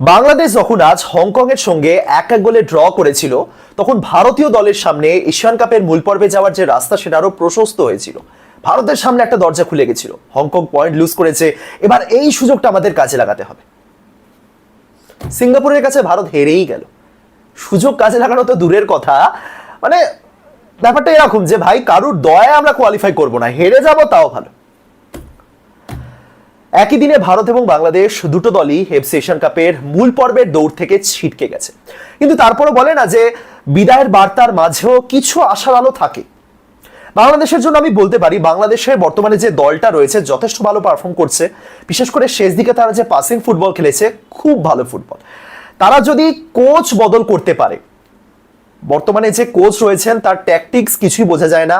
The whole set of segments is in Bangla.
বাংলাদেশ যখন আজ হংকং এর সঙ্গে এক এক গোলে ড্র করেছিল, তখন ভারতীয় দলের সামনে এশিয়ান কাপের মূল পর্বে যাওয়ার যে রাস্তা সেটা আরও প্রশস্ত হয়েছিল। ভারতের সামনে একটা দরজা খুলে গেছিল। হংকং পয়েন্ট লুজ করেছে। এবার এই সুযোগটা আমাদের কাজে লাগাতে হবে। সিঙ্গাপুরের কাছে ভারত হেরেই গেল। সুযোগ কাজে লাগানো তো দূরের কথা। মানে ব্যাপারটা এরকম যে, ভাই, কারুর দয়া আমরা কোয়ালিফাই করব না। হেরে যাব, তাও ভালো। একই দিনে ভারত এবং বাংলাদেশ দুটো দলই এফসি এশিয়ান কাপের মূল পর্বের দৌড় থেকে ছিটকে গেছে। কিন্তু তারপরে বলে না যে, বিদায়ের বার্তার মাঝেও কিছু আশার আলো থাকে। বাংলাদেশের জন্য আমি বলতে পারি, বাংলাদেশের বর্তমানে যে দলটা রয়েছে, যথেষ্ট ভালো পারফর্ম করছে। বিশেষ করে শেষ দিকে তারা যে পাসিং ফুটবল খেলেছে, খুব ভালো ফুটবল তারা যদি কোচ বদল করতে পারে, বর্তমানে যে কোচ রয়েছেন, তার ট্যাকটিক্স কিছুই বোঝা যায় না।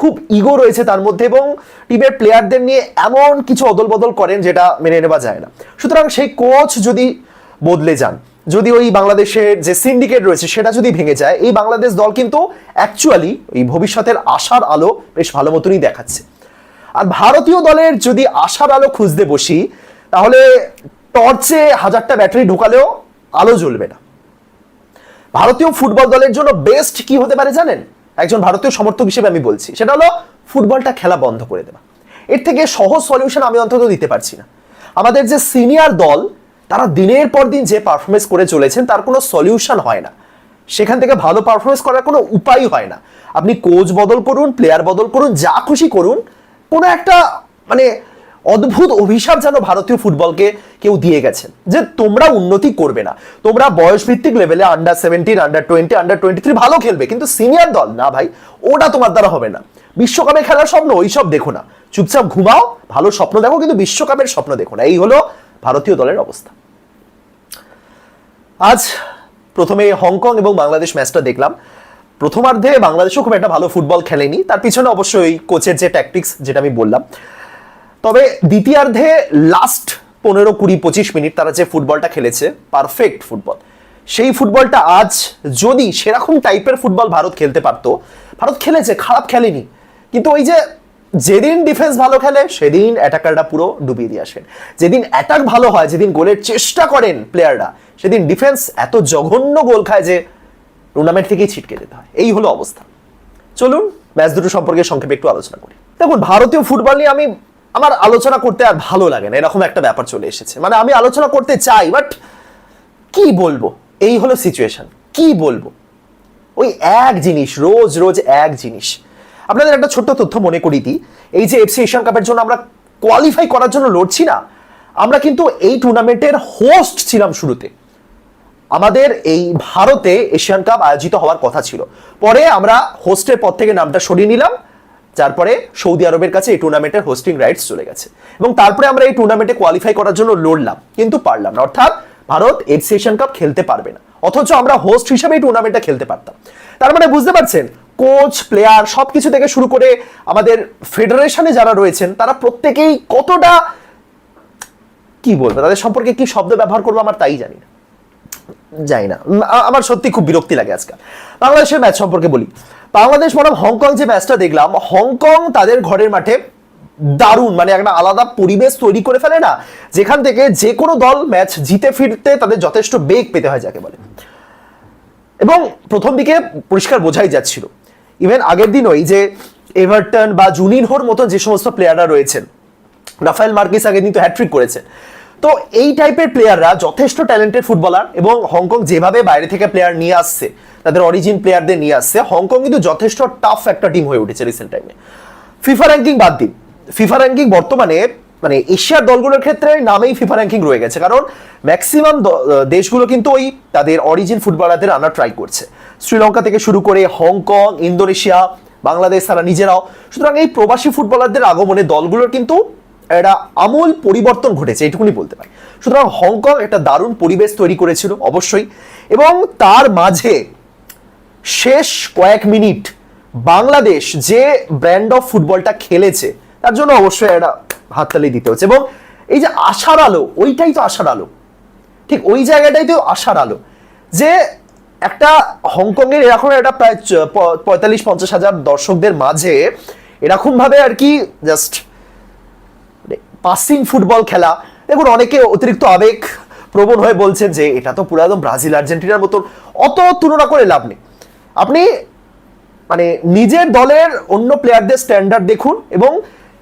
খুব ইগো রয়েছে তার মধ্যে এবং টিমের প্লেয়ারদের নিয়ে এমন কিছু অদল বদল করেন যেটা মেনে নেওয়া যায় না। সুতরাং সেই কোচ যদি বদলে যান, যদি ওই বাংলাদেশের যে সিন্ডিকেট রয়েছে সেটা যদি ভেঙে যায়, এই বাংলাদেশ দল কিন্তু অ্যাকচুয়ালি এই ভবিষ্যতের আশার আলো বেশ ভালো মতনই দেখাচ্ছে। আর ভারতীয় দলের যদি আশার আলো খুঁজতে বসি, তাহলে টর্চে হাজারটা ব্যাটারি ঢোকালেও আলো জ্বলবে না। ভারতীয় ফুটবল দলের জন্য বেস্ট কি হতে পারে জানেন? একজন ভারতীয় সমর্থক হিসেবে আমি বলছি। সেটা হলো ফুটবলটা খেলা বন্ধ করে দেওয়া। এর থেকে সহজ সলিউশন আমি অন্তত দিতে পারছি না। আমাদের যে সিনিয়র দল, তারা দিনের পর দিন যে পারফরমেন্স করে চলেছেন, তার কোনো সলিউশন হয় না। সেখান থেকে ভালো পারফরমেন্স করার কোনো উপায় হয় না। আপনি কোচ বদল করুন প্লেয়ার বদল করুন, যা খুশি করুন, কোনো একটা মানে অদ্ভুত অভিশাপ যেন ভারতীয় ফুটবলকে কেউ দিয়ে গেছেন যে তোমরা উন্নতি করবে না। তোমরা বয়স ভিত্তিক লেভেলে under seventeen under twenty under twenty three ভালো খেলবে, কিন্তু সিনিয়র দল, না ভাই, ওটা তোমার দ্বারা হবে না। বিশ্বকাপে খেলার স্বপ্ন ওইসব দেখো না। চুপচাপ ঘুমাও, ভালো স্বপ্ন দেখো, কিন্তু বিশ্বকাপের স্বপ্ন দেখো না। এই হলো ভারতীয় দলের অবস্থা। আজ প্রথমে হংকং এবং বাংলাদেশ ম্যাচটা দেখলাম। প্রথমার্ধে বাংলাদেশও খুব একটা ভালো ফুটবল খেলেনি। তার পিছনে অবশ্যই কোচের যে ট্যাকটিক্স যেটা আমি বললাম তবে দ্বিতীয়ার্ধে লাস্ট পনেরো, কুড়ি, পঁচিশ মিনিট তারা যে ফুটবলটা খেলেছে পারফেক্ট ফুটবল। সেই ফুটবলটা আজ যদি সেরকম টাইপের ফুটবল ভারত খেলতে পারতো, ভারত খেলেছে, খারাপ খেলেনি। কিন্তু ওই যে যেদিন ডিফেন্স ভালো খেলে, সেদিন অ্যাটাকাররা পুরো ডুবিয়ে দিয়ে আসেন। যেদিন অ্যাটাক ভালো হয়, যেদিন গোলের চেষ্টা করেন প্লেয়াররা সেদিন ডিফেন্স এত জঘন্য গোল খায় যে টুর্নামেন্ট থেকেই ছিটকে যেতে হয়। এই হলো অবস্থা। চলুন ম্যাচ দুটো সম্পর্কে সংক্ষেপে একটু আলোচনা করি। দেখুন, ভারতীয় ফুটবল নিয়ে আমি আমার আলোচনা করতে আর ভালো লাগে না, এরকম একটা ব্যাপার চলে এসেছে। মানে আমি আলোচনা করতে চাই বাট কি বলব? এই হলো সিচুয়েশন কি বলব? ওই এক জিনিস, রোজ রোজ এক জিনিস। আপনাদের একটা ছোট্ট তথ্য মনে করি দিই। এই যে এফসি এশিয়ান কাপের জন্য আমরা কোয়ালিফাই করার জন্য লড়ছি না, আমরা কিন্তু এই টুর্নামেন্টের হোস্ট ছিলাম শুরুতে। আমাদের এই ভারতে এশিয়ান কাপ আয়োজিত হওয়ার কথা ছিল। পরে আমরা হোস্টের পর থেকে নামটা সরিয়ে নিলাম। তারপরে সৌদি আরবের কাছে এই টুর্নামেন্টের হোস্টিং রাইটস চলে গেছে। এবং তারপরে আমরা এই টুর্নামেন্টে কোয়ালিফাই করার জন্য লড়লাম, কিন্তু পারলাম না। অর্থাৎ ভারত এফসি এশিয়ান কাপ খেলতে পারবে না। অথচ আমরা হোস্ট হিসেবে এই টুর্নামেন্টটা খেলতে পারতাম। তার মানে বুঝতে পারছেন কোচ প্লেয়ার সবকিছু থেকে শুরু করে আমাদের ফেডারেশনে যারা রয়েছেন, তারা প্রত্যেকেই কতটা, কি বলব, তাদের সম্পর্কে কি শব্দ ব্যবহার করব আমার তাই জানি না। যাই না। আমার সত্যি খুব বিরক্তি লাগে আজকাল। বাংলাদেশের ম্যাচ সম্পর্কে বলি। বাংলাদেশ বনাম হংকং যে ম্যাচটা দেখলাম, হংকং তাদের ঘরের মাঠে দারুণ মানে একটা আলাদা পরিবেশ তৈরি করে ফেলে না, যেখান থেকে যে কোনো দল ম্যাচ জিতে ফিরতে তাদের যথেষ্ট বেগ পেতে হয় যাকে বলে। এবং প্রথম দিকে পরিষ্কার বোঝাই যাচ্ছিল। ইভেন আগের দিন ওই যে এভারটন বা জুনিনহোর মতো যে সমস্ত প্লেয়াররা রয়েছেন, রাফায়েল মার্কিস আগের দিন তো হ্যাট্রিক করেছেন। তো এই টাইপের প্লেয়াররা যথেষ্ট ট্যালেন্টেড ফুটবলার এবং হংকং যেভাবে বাইরে থেকে প্লেয়ার নিয়ে আসছে, তাদের অরিজিন প্লেয়ারদের নিয়ে আসছে হংকং কিন্তু যথেষ্ট টাফ একটা টিম হয়ে উঠেছে রিসেন্ট টাইমে ফিফা র্যাঙ্কিং বাদ দিন ফিফা র্যাঙ্কিং বর্তমানে মানে এশিয়ার দলগুলোর ক্ষেত্রে নামেই ফিফা র্যাঙ্কিং রয়ে গেছে, কারণ ম্যাক্সিমাম দেশগুলো কিন্তু ওই তাদের অরিজিন ফুটবলারদের আনা ট্রাই করছে। শ্রীলঙ্কা থেকে শুরু করে হংকং ইন্দোনেশিয়া বাংলাদেশ তারা নিজেরাও। সুতরাং এই প্রবাসী ফুটবলারদের আগমনে দলগুলোর কিন্তু একটা আমূল পরিবর্তন ঘটেছে এইটুকুনি বলতে পারি। সুতরাং হংকং একটা দারুণ পরিবেশ তৈরি করেছিল, অবশ্যই। এবং তার মাঝে শেষ কয়েক মিনিট বাংলাদেশ যে ব্র্যান্ড অফ ফুটবলটা খেলেছে, তার জন্য অবশ্যই একটা হাততালি দিতে হচ্ছে। এবং এই যে আশার আলো, ওইটাই তো আশার আলো। ঠিক ওই জায়গাটাই তো আশার আলো। যে একটা হংকংয়ের এরকম একটা প্রায় পঁয়তাল্লিশ, পঞ্চাশ হাজার দর্শকদের মাঝে এরকম ভাবে আর কি জাস্ট পাসিং ফুটবল খেলা। দেখুন, অনেকে অতিরিক্ত আবেগ প্রবণ হয়ে বলছেন যে, এটা তো পুরো একদম ব্রাজিল আর্জেন্টিনার মতন। অত তুলনা করে লাভ নেই। আপনি মানে নিজের দলের অন্য প্লেয়ারদের স্ট্যান্ডার্ড দেখুন এবং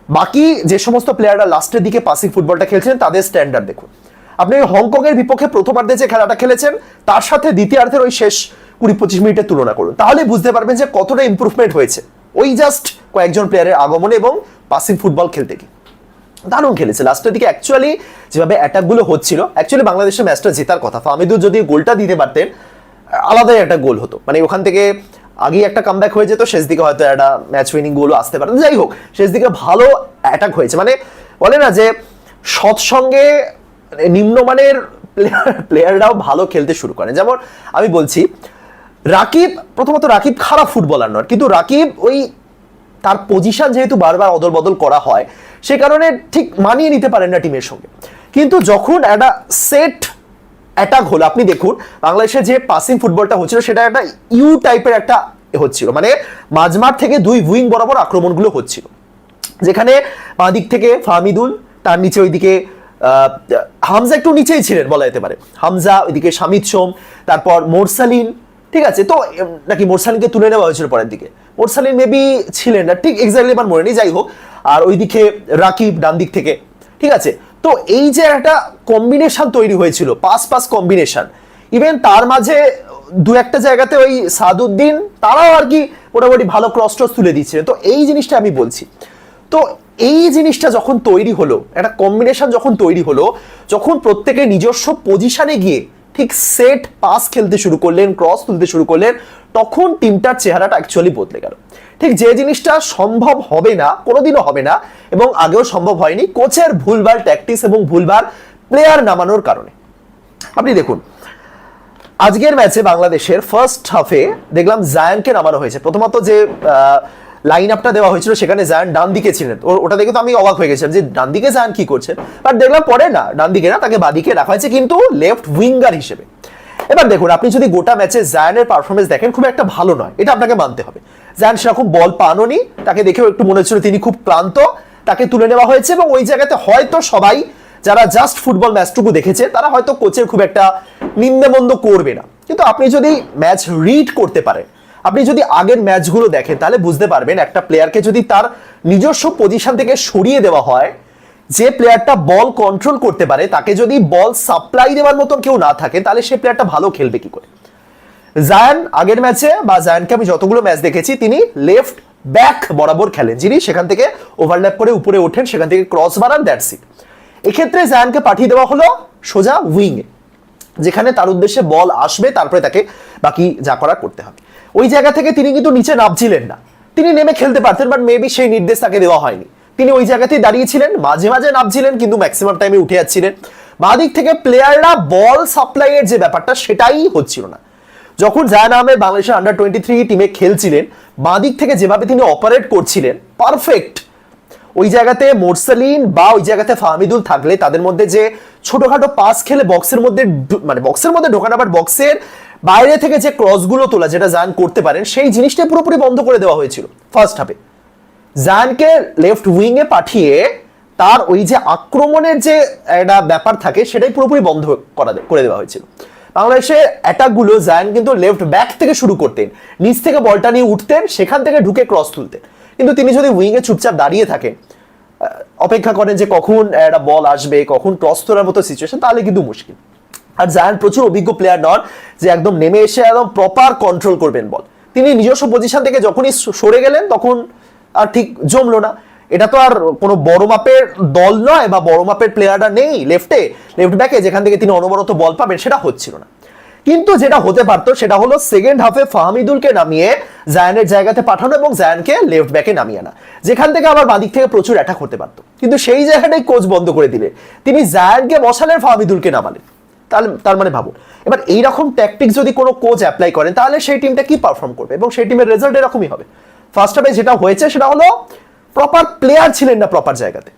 বাকি যে সমস্ত প্লেয়াররা লাস্টের দিকে পাসিং ফুটবলটা খেলছেন, তাদের স্ট্যান্ডার্ড দেখুন। আপনি হংকংয়ের বিপক্ষে প্রথমার্ধে যে খেলাটা খেলেছেন, তার সাথে দ্বিতীয়ার্ধের ওই শেষ কুড়ি পঁচিশ মিনিটের তুলনা করুন। তাহলে বুঝতে পারবেন যে কতটা ইম্প্রুভমেন্ট হয়েছে। ওই জাস্ট কয়েকজন প্লেয়ারের আগমনে এবং পাসিং ফুটবল খেলতে গিয়ে। দারুণ খেলেছে। লাস্টের দিকে অ্যাকচুয়ালি যেভাবে অ্যাটাকগুলো হচ্ছিল অ্যাকচুয়ালি বাংলাদেশের ম্যাচটা জেতার কথা। ফামিদুর যদি গোলটা দিতে পারতেন, আলাদাই একটা গোল হতো। মানে ওখান থেকে আগেই একটা কামব্যাক হয়ে যেত, শেষ দিকে হয়তো একটা ম্যাচ উইনিং গোলও আসতে পারে। যাই হোক, শেষ দিকে ভালো অ্যাটাক হয়েছে। মানে বলে না যে সৎসঙ্গে নিম্নমানের প্লেয়ার প্লেয়াররাও ভালো খেলতে শুরু করে। যেমন আমি বলছি, রাকিব, প্রথমত রাকিব খারাপ ফুটবলার নয়, কিন্তু রাকিব ওই তার পজিশন যেহেতু বারবার অদল বদল করা হয়, সে কারণে ঠিক মানিয়ে নিতে পারেন না টিমের সঙ্গে। কিন্তু যখন একটা সেট অ্যাটাক হলো, আপনি দেখুন বাংলাদেশের যে পাসিং ফুটবলটা হচ্ছিল, সেটা একটা ইউ টাইপের একটা হচ্ছিল। মানে মাঝমাঠ থেকে দুই উইং বরাবর আক্রমণগুলো হচ্ছিল। যেখানে বাঁ দিক থেকে ফাহমিদুল, তার নিচে ওইদিকে হামজা একটু নিচেই ছিলেন বলা যেতে পারে। হামজা, ওইদিকে শামিদ সোম, তারপর মোরসালিন ঠিক আছে, তো নাকি মোরসালিনকে তুলে নেওয়া হয়েছিল পরের দিকে। মোরসালিন মেবি ছিলেন না, ঠিক এক্স্যাক্টলি আমার মনে নেই যাই হোক। আর ওইদিকে রাকিব ডান দিক থেকে, ঠিক আছে? তো এই যে একটা কম্বিনেশন তৈরি হয়েছিল, পাস পাস কম্বিনেশন ইভেন তার মাঝে দু একটা জায়গাতে ওই সাদুদ্দিন, তারাও আর কি মোটামুটি ভালো ক্রস টস তুলে দিচ্ছিলেন। তো এই জিনিসটা আমি বলছি। তো এই জিনিসটা যখন তৈরি হলো, একটা কম্বিনেশন যখন তৈরি হলো, যখন প্রত্যেকে নিজস্ব পজিশনে গিয়ে ঠিক সেট পাস খেলতে শুরু করলেন ক্রস তুলতে শুরু করলেন, তখন টিমটার চেহারাটা অ্যাকচুয়ালি বদলে গেল। ঠিক যে জিনিসটা সম্ভব হবে না, কোনোদিনও হবে না, এবং আগেও সম্ভব হয়নি, কোচের ভুলভাল ট্যাকটিস এবং ভুলভাল প্লেয়ার নামানোর কারণে। আপনি দেখুন, আজকের ম্যাচে বাংলাদেশের ফার্স্ট হাফে দেখলাম জায়ানকে নামানো হয়েছে। প্রথমত যে লাইন আপটা দেওয়া হয়েছিল সেখানে জায়ান ডান দিকে ছিলেন। ওটা দেখে তো আমি অবাক হয়ে গেছিলাম যে ডান দিকে জায়ান কি করছেন বাট দেখলাম পরে না, ডান দিকে না, তাকে বাদিকে রাখা হয়েছে কিন্তু লেফট উইঙ্গার হিসেবে। এবার দেখুন, আপনি যদি গোটা ম্যাচে জায়ানের পারফরমেন্স দেখেন, খুব একটা ভালো নয়। এটা আপনাকে মানতে হবে। জায়ান সেরকম বল পাননি তাকে দেখেও একটু মনে হচ্ছিল তিনি খুব ক্লান্ত। তাকে তুলে নেওয়া হয়েছে এবং ওই জায়গাতে হয়তো সবাই যারা জাস্ট ফুটবল ম্যাচটুকু দেখেছে, তারা হয়তো কোচের খুব একটা নিম্নমন্দ করবে না। কিন্তু আপনি যদি ম্যাচ রিড করতে পারেন আপনি যদি আগের ম্যাচগুলো দেখেন, তাহলে বুঝতে পারবেন একটা প্লেয়ারকে যদি তার নিজস্ব পজিশন থেকে সরিয়ে দেওয়া হয়, যে প্লেয়ারটা বল কন্ট্রোল করতে পারে, তাকে যদি বল সাপ্লাই দেওয়ার মতন কেউ না থাকে, তাহলে সে প্লেয়ারটা ভালো খেলবে কি করে? জায়ান, আগের ম্যাচে বা জায়ানকে আমি যতগুলো ম্যাচ দেখেছি, তিনি লেফট ব্যাক বরাবর খেলেন। যিনি সেখান থেকে ওভারল্যাপ করে উপরে ওঠেন, সেখান থেকে ক্রস মারান দ্যাটস ইট এক্ষেত্রে জায়ানকে পাঠিয়ে দেওয়া হলো সোজা উইংয়ে যেখানে তার উদ্দেশ্যে বল আসবে, তারপরে তাকে বাকি যা করা করতে হবে। ওই জায়গা থেকে তিনি কিন্তু নিচে নামছিলেন না। তিনি নেমে খেলতে পারতেন বাট মেবি সেই নির্দেশ তাকে দেওয়া হয়নি। তিনি ওই জায়গাতেই দাঁড়িয়েছিলেন, মাঝে মাঝে নামছিলেন, কিন্তু ম্যাক্সিমাম টাইমে উঠে যাচ্ছিলেন। বাদিক থেকে প্লেয়াররা বল সাপ্লাইয়ের যে ব্যাপারটা, সেটাই হচ্ছিল না। যখন জায়ান আহমেদ বাংলাদেশের আন্ডার টোয়েন্টি থ্রি টিমে খেলছিলেন, বাদিক থেকে যেভাবে তিনি অপারেট করছিলেন পারফেক্ট ওই জায়গাতে মোরসালিন বা ওই জায়গাতে ফাহমিদুল থাকলে তাদের মধ্যে যে ছোটখাটো পাস খেলে বক্সের মধ্যে মানে বক্সের মধ্যে ঢোকানো আবার বক্সের বাইরে থেকে যে ক্রসগুলো তোলা, যেটা জান করতে পারেন, সেই জিনিসটা পুরোপুরি বন্ধ করে দেওয়া হয়েছিল ফার্স্ট হাফে জানকে লেফট উইংয়ে পাঠিয়ে তার ওই যে আক্রমণের যে একটা ব্যাপার থাকে, সেটাই পুরোপুরি বন্ধ করা করে দেওয়া হয়েছিল। বাংলাদেশের অ্যাটাকগুলো জায়ান কিন্তু লেফট ব্যাক থেকে শুরু করতেন, নিচ থেকে বলটা নিয়ে উঠতেন, সেখান থেকে ঢুকে ক্রস তুলতেন। কিন্তু তিনি যদি উইংয়ে চুপচাপ দাঁড়িয়ে থাকেন অপেক্ষা করেন যে কখন একটা বল আসবে, কখন ক্রস তোলার মতো সিচুয়েশন তাহলে কিন্তু মুশকিল। আর জায়ান প্রচুর অভিজ্ঞ প্লেয়ার নন যে একদম নেমে এসে একদম প্রপার কন্ট্রোল করবেন বল তিনি নিজস্ব পজিশন থেকে যখনই সরে গেলেন, তখন আর ঠিক জমলো না। এটা তো আর কোনো বড় মাপের দল নয় বা বড় মাপের প্লেয়াররা নেই লেফটে লেফট ব্যাকে যেখান থেকে তিনি অনবরত বল পাবেন, সেটা হচ্ছিল না। কিন্তু যেটা হতে পারতো, সেটা হলো সেকেন্ড হাফে ফাহমিদুলকে নামিয়ে জায়ানের জায়গাতে পাঠানো এবং জায়ানকে লেফট ব্যাকে নামিয়ে আনা। যেখান থেকে আবার বাদিক থেকে প্রচুর অ্যাটাক হতে পারতো। কিন্তু সেই জায়গাটাই কোচ বন্ধ করে দিলে। তিনি জায়ানকে বসালেন, ফাহমিদুলকে নামালেন। তাহলে তার মানে ভাবুন। এবার এইরকম ট্যাকটিক্স যদি কোনো কোচ অ্যাপ্লাই করেন, তাহলে সেই টিমটা কি পারফর্ম করবে? এবং সেই টিমের রেজাল্ট এরকমই হবে। ফার্স্ট হাফে যেটা হয়েছে, সেটা হলো প্রপার প্লেয়ার ছিলেন না প্রপার জায়গাতে।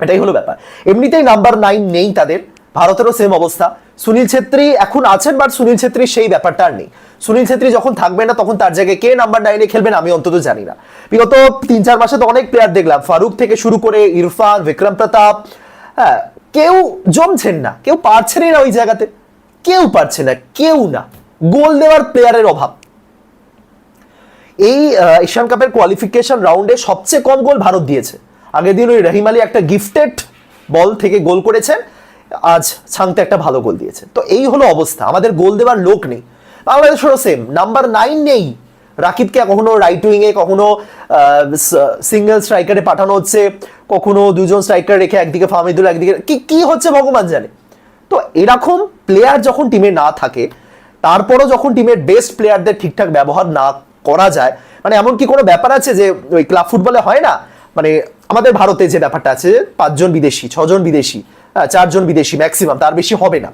এটাই হলো ব্যাপার। এমনিতেই নাম্বার নাইন নেই তাদের। ভারতেরও সেম অবস্থা। সুনীল ছেত্রী এখন আছেন বাট সুনীল ছেত্রী সেই ব্যাপারটা আর নেই। সুনীল ছেত্রী যখন থাকবে না, তখন তার জায়গায় কে নাম্বার নাইনে খেলবেন, আমি অন্তত জানি না। বিগত তিন চার মাসে তো অনেক প্লেয়ার দেখলাম। ফারুক থেকে শুরু করে ইরফান, বিক্রম প্রতাপ হ্যাঁ কেউ জমছেন না, কেউ পারছেনই না ওই জায়গাতে। কেউ পারছে না, কেউ না। গোল দেওয়ার প্লেয়ারের অভাব। এই এশিয়ান কাপের কোয়ালিফিকেশন রাউন্ডে সবচেয়ে কম গোল ভারত দিয়েছে। আগের দিন ওই রহিম আলী একটা গিফটেড বল থেকে গোল করেছেন, আজ ছাংতে একটা ভালো গোল দিয়েছে। তো এই হলো অবস্থা, আমাদের গোল দেওয়ার লোক নেই। বাংলাদেশেরও সেম নাম্বার নাইন নেই। রাকিবকে কখনো রাইট উইংয়ে কখনো সিঙ্গেল স্ট্রাইকারে পাঠানো হচ্ছে, কখনো দুজন স্ট্রাইকার রেখে একদিকে ফাহমিদুল, একদিকে, কি কি হচ্ছে ভগবান জানে। তো এরকম প্লেয়ার যখন টিমে না থাকে, তারপরও যখন টিমের বেস্ট প্লেয়ারদের ঠিকঠাক ব্যবহার না করা যায় মানে এমন কি কোনো ব্যাপার আছে যে ওই ক্লাব ফুটবলে হয় না? মানে আমাদের ভারতে যে ব্যাপারটা আছে, পাঁচজন বিদেশি, ছজন বিদেশি চারজন বিদেশি ম্যাক্সিমাম তার বেশি হবে না।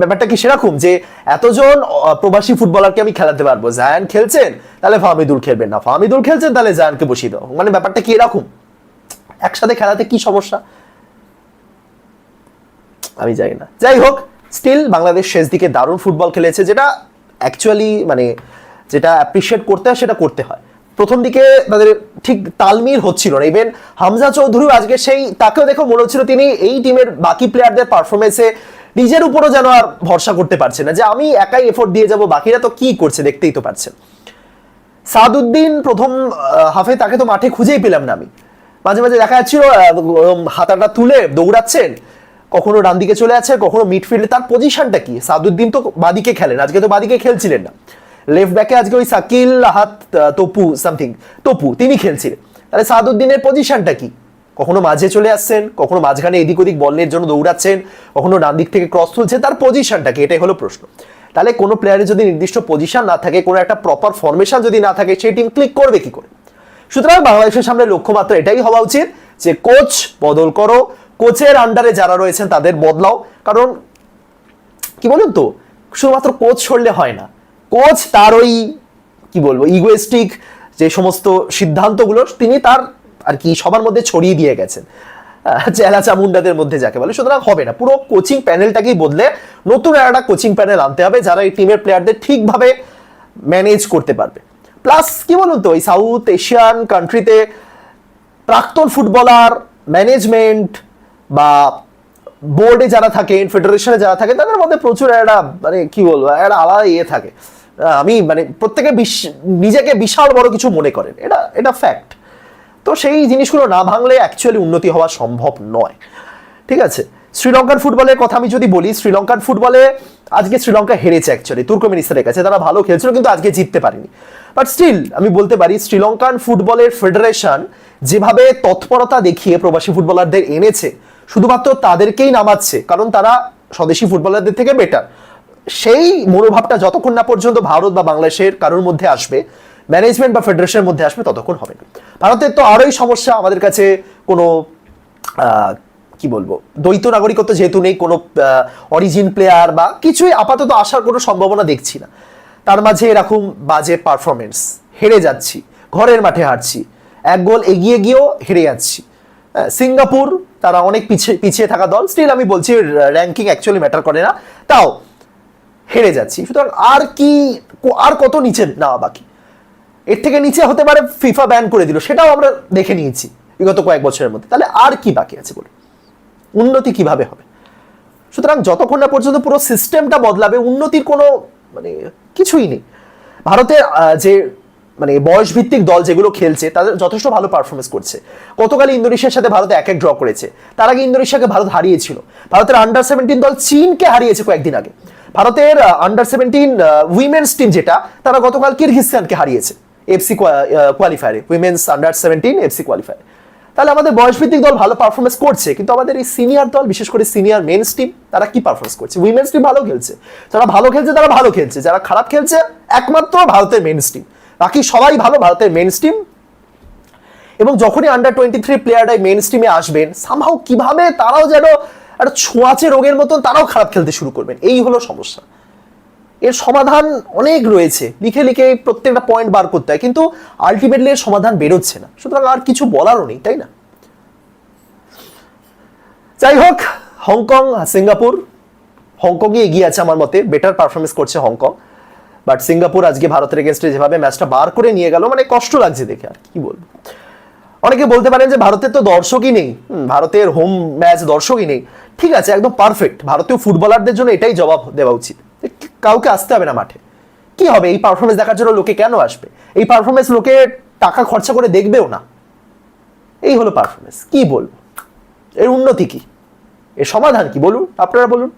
ব্যাপারটা কি সেরকম যে এতজন প্রবাসী ফুটবলারকে আমি খেলাতে পারব? জায়ান খেলছেন, তাহলে ফাহমিদুল খেলবেন না। ফাহমিদুল খেলছেন, তাহলে জায়ানকে বসিয়ে দাও। মানে ব্যাপারটা কি এরকম? একসাথে খেলাতে কি সমস্যা? আমি জানি না। যাই হোক স্টিল বাংলাদেশ শেষ দিকে দারুণ ফুটবল খেলেছে, যেটা অ্যাকচুয়ালি মানে যেটা অ্যাপ্রিসিয়েট করতে হয়, সেটা করতে হয়। প্রথম দিকে তাদের ঠিক তালমিল হচ্ছিল না। ইভেন হামজা চৌধুরী আজকে সেই, তাকেও দেখো মনে হচ্ছিল তিনি এই টিমের বাকি প্লেয়ারদের পারফরমেন্সে নিজের উপরও যেন আর ভরসা করতে পারছে না যে আমি একাই এফোর্ট দিয়ে যাব, বাকিরা তো কি করছে দেখতেই তো পারছেন। সাদউদ্দিন প্রথম হাফে তাকে তো মাঠে খুঁজেই পেলাম না আমি। মাঝে মাঝে দেখা যাচ্ছিল হাতাটা তুলে দৌড়াচ্ছেন, কখনো ডান দিকে চলে যাচ্ছে কখনো মিডফিল্ডে তার পজিশনটা কি? সাদউদ্দিন তো বাদিকে খেলেন, আজকে তো বাদিকে খেলছিলেন না। লেফট ব্যাকে আজকে ওই সাকিল হাত তপু সামথিং তপু, তিনি খেলছিলেন। তাহলে সাদুদ্দিনের পজিশনটা কি? কখনো মাঝে চলে আসছেন, কখনো মাঝখানে এদিক ওদিক বলের জন্য দৌড়াচ্ছেন, কখনো ডান দিক থেকে ক্রস তুলছেন, তার পজিশনটা কি এটাই হলো প্রশ্ন। তাহলে কোনো প্লেয়ারের যদি নির্দিষ্ট পজিশন না থাকে, কোনো একটা প্রপার ফরমেশন যদি না থাকে, সেই টিম ক্লিক করবে কি করে? সুতরাং বাংলাদেশের সামনে লক্ষ্যমাত্রা এটাই হওয়া উচিত যে কোচ বদল করো কোচের আন্ডারে যারা রয়েছেন তাদের বদলাও। কারণ কি বলুন তো, শুধুমাত্র কোচ ছড়লে হয় না। কোচ তার ওই, কি বলব ইগোয়েস্টিক যে সমস্ত সিদ্ধান্তগুলো, তিনি তার আর কি সবার মধ্যে ছড়িয়ে দিয়ে গেছেন। চেলা চামুন্ডাদের মধ্যে যাকে বলে। সুতরাং হবে না। পুরো কোচিং প্যানেলটাকেই বদলে নতুন একটা কোচিং প্যানেল আনতে হবে যারা এই টিমের প্লেয়ারদের ঠিকভাবে ম্যানেজ করতে পারবে। প্লাস কি বলুন তো, এই সাউথ এশিয়ান কান্ট্রিতে প্রাক্তন ফুটবলার ম্যানেজমেন্ট বা বোর্ডে যারা থাকেন ফেডারেশনে যারা থাকে, তাদের মধ্যে প্রচুর একটা মানে কি বলব একটা আলাদা ইয়ে থাকে। আমি মানে প্রত্যেকে নিজেকে বিশাল বড় কিছু মনে করেন। এটা এটা ফ্যাক্ট তো সেই জিনিসগুলো না ভাঙলে অ্যাকচুয়ালি উন্নতি হওয়া সম্ভব নয়। ঠিক আছে? শ্রীলঙ্কার ফুটবলের কথা আমি যদি বলি শ্রীলঙ্কার ফুটবলে আজকে শ্রীলঙ্কা হেরেছে অ্যাকচুয়ালি তুর্কমেনিস্তানের কাছে। তারা ভালো খেলছিল কিন্তু আজকে জিততে পারেনি। বাট স্টিল আমি বলতে পারি, শ্রীলঙ্কান ফুটবলের ফেডারেশন যেভাবে তৎপরতা দেখিয়ে প্রবাসী ফুটবলারদের এনেছে, শুধুমাত্র তাদেরকেই নামাচ্ছে, কারণ তারা স্বদেশি ফুটবলারদের থেকে বেটার সেই মনোভাবটা যতক্ষণ না পর্যন্ত ভারত বা বাংলাদেশের কারোর মধ্যে আসবে ম্যানেজমেন্ট বা ফেডারেশনের মধ্যে আসবে ততক্ষণ হবে না। ভারতের তো আরোই সমস্যা আমাদের কাছে কোনো কি বলব, দ্বৈত নাগরিকত্ব যেহেতু নেই, কোনো অরিজিন প্লেয়ার বা কিছুই আপাতত আসার কোনো সম্ভাবনা দেখছি না। তার মাঝে এরকম বাজে পারফরমেন্স হেরে যাচ্ছি, ঘরের মাঠে হারছি, এক গোল এগিয়ে গিয়েও হেরে যাচ্ছি। সিঙ্গাপুর, তারা অনেক পিছিয়ে পিছিয়ে থাকা দল স্টিল আমি বলছি র্যাঙ্কিং অ্যাকচুয়ালি ম্যাটার করে না। তাও হেরে যাচ্ছি। সুতরাং আর কি, আর কত নিচে নেওয়া বাকি? এর থেকে নিচে হতে পারে ফিফা ব্যান করে দিল, সেটাও আমরা দেখে নিয়েছি বিগত কয়েক বছরের মধ্যে। তাহলে আর কি বাকি আছে বলুন? উন্নতি কীভাবে হবে? সুতরাং যতক্ষণ না পর্যন্ত পুরো সিস্টেমটা বদলাবে, উন্নতির কোনো মানে কিছুই নেই। ভারতের যে মানে বয়স ভিত্তিক দল যেগুলো খেলছে, তাদের যথেষ্ট ভালো পারফরমেন্স করছে। গতকাল ইন্দোনেশিয়ার সাথে ভারত এক এক ড্র করেছে। তার আগে ইন্দোনেশিয়াকে ভারত হারিয়েছিল। ভারতের আন্ডার সেভেন্টিন দল চীনকে হারিয়েছে কয়েকদিন আগে। ভারতের আন্ডার সেভেন্টিন উইমেন্স টিম যেটা, তারা গতকাল কিরগিস্তানকে হারিয়েছে। FC কোয়ালিফায়ারে women's under seventeen FC qualifier তাহলে আমাদের বয়সভিত্তিক দল ভালো পারফরমেন্স করছে, কিন্তু আমাদের এই সিনিয়র দল, বিশেষ করে সিনিয়র মেন্স টিম তারা কি পারফরমেন্স করছে? উইমেন্স টিম ভালো খেলছে। যারা ভালো খেলছে, তারা ভালো খেলছে। যারা খারাপ খেলছে, একমাত্র ভারতের মেন্স টিম বাকি সবাই ভালো ভারতের মেন্স টিম এবং যখনই আন্ডার টোয়েন্টি থ্রি প্লেয়াররা মেন স্ট্রিমে আসবেন সামহাও কীভাবে তারাও যেন একটা ছোঁয়াচে রোগের মতন তারাও খারাপ খেলতে শুরু করবেন, এই হলো সমস্যা। এর সমাধান অনেক রয়েছে। লিখে লিখে প্রত্যেকটা পয়েন্ট বার করতে হয়, কিন্তু আলটিমেটলি এর সমাধান বেরোচ্ছে না। সুতরাং আর কিছু বলারও নেই, তাই না? যাই হোক, হংকং, সিঙ্গাপুর। হংকংই এগিয়ে আছে আমার মতে। বেটার পারফরমেন্স করছে হংকং। বাট সিঙ্গাপুর আজকে ভারতের এগেনস্টে যেভাবে ম্যাচটা বার করে নিয়ে গেল মানে কষ্ট লাগছে দেখে আর কি বলব। অনেকে বলতে পারেন যে ভারতের তো দর্শকই নেই। ভারতের হোম ম্যাচ দর্শকই নেই। ঠিক আছে, একদম পারফেক্ট ভারতীয় ফুটবলারদের জন্য এটাই জবাব দেওয়া উচিত। কাউকে আসতে হবে না মাঠে। কি হবে? এই পারফরমেন্স দেখার জন্য লোকে কেন আসবে? এই পারফরমেন্স লোকে টাকা খরচা করে দেখবেও না। এই হলো পারফরমেন্স কি বলব? এর উন্নতি কি? এর সমাধান কি? বলুন, আপনারা বলুন।